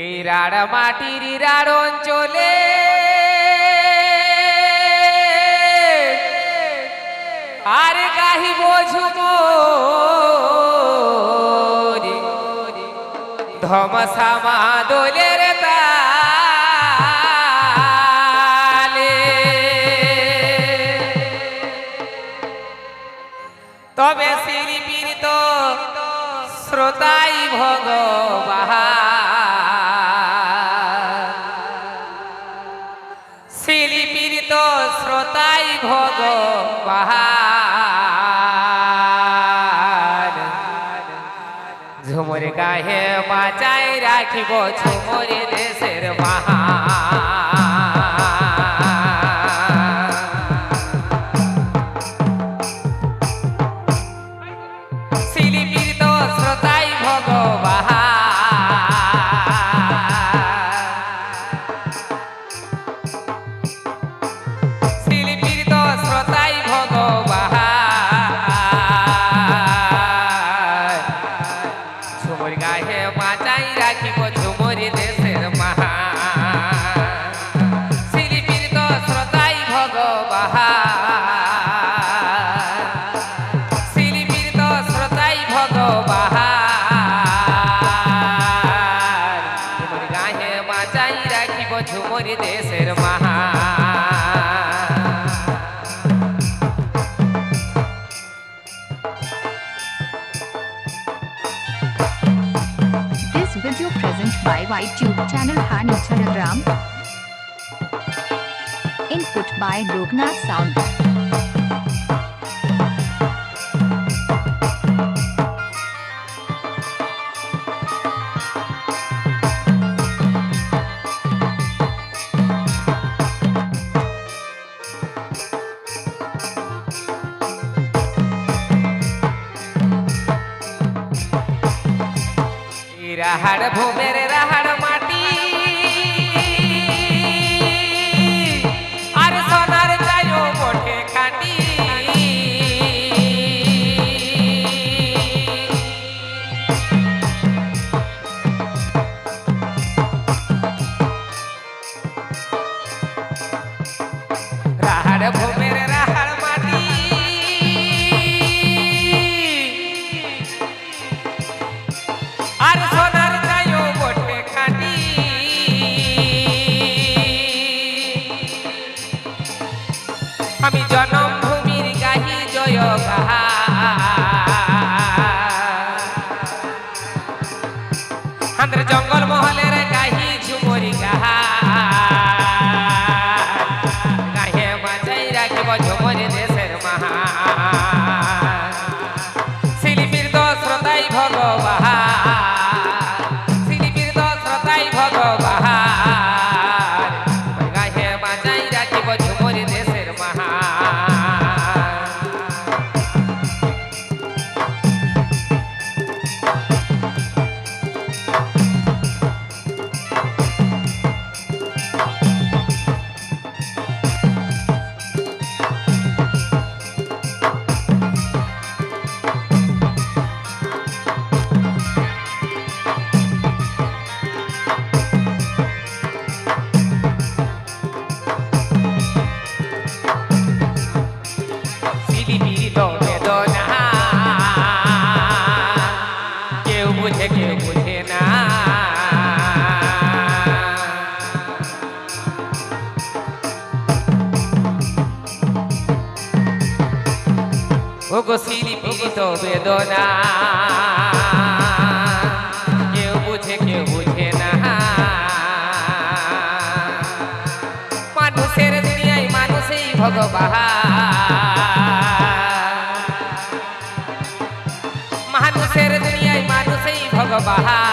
এই রাড়া মাটির রাড় অঞ্চলে। আর গাহিব ঝুমরি। ধমসামা দোলের তবে শিল্পীর তো শ্রোতাই ভগবান। শ্রোতাই ভগবান। ঝুমুর গায়ে বাঁচাই রাখিব ঝুমুর দেশের মহা ঝুমুর গায়ে বাঁচাই রাখিব ঝুমুর দেশের মহা শিল্পীর তো শ্রোতাই ভগবান শিল্পীর তো শ্রোতাই ভগবান ঝুমুর রাখিব ঝুমুর দেশের মহা video present by YouTube channel and Instagram. Input by Loknath Sound. রাহাড় ভূমের রাহাড় মাটি। আর সোনার চায়ও মোটে খাটি। রাহাড় ভূমের জঙ্গল মহলের গাহি ঝুমরি গাহা। গাহে বাজাই রাখিব ঝুমরি দেশের বুঝে কেউ বুঝে না। ওগো শিল্পীর তো বেদনা, কেউ বুঝে কেউ বুঝে না। মানুষের দুনিয়ায় মানুষই ভগবান। Baba.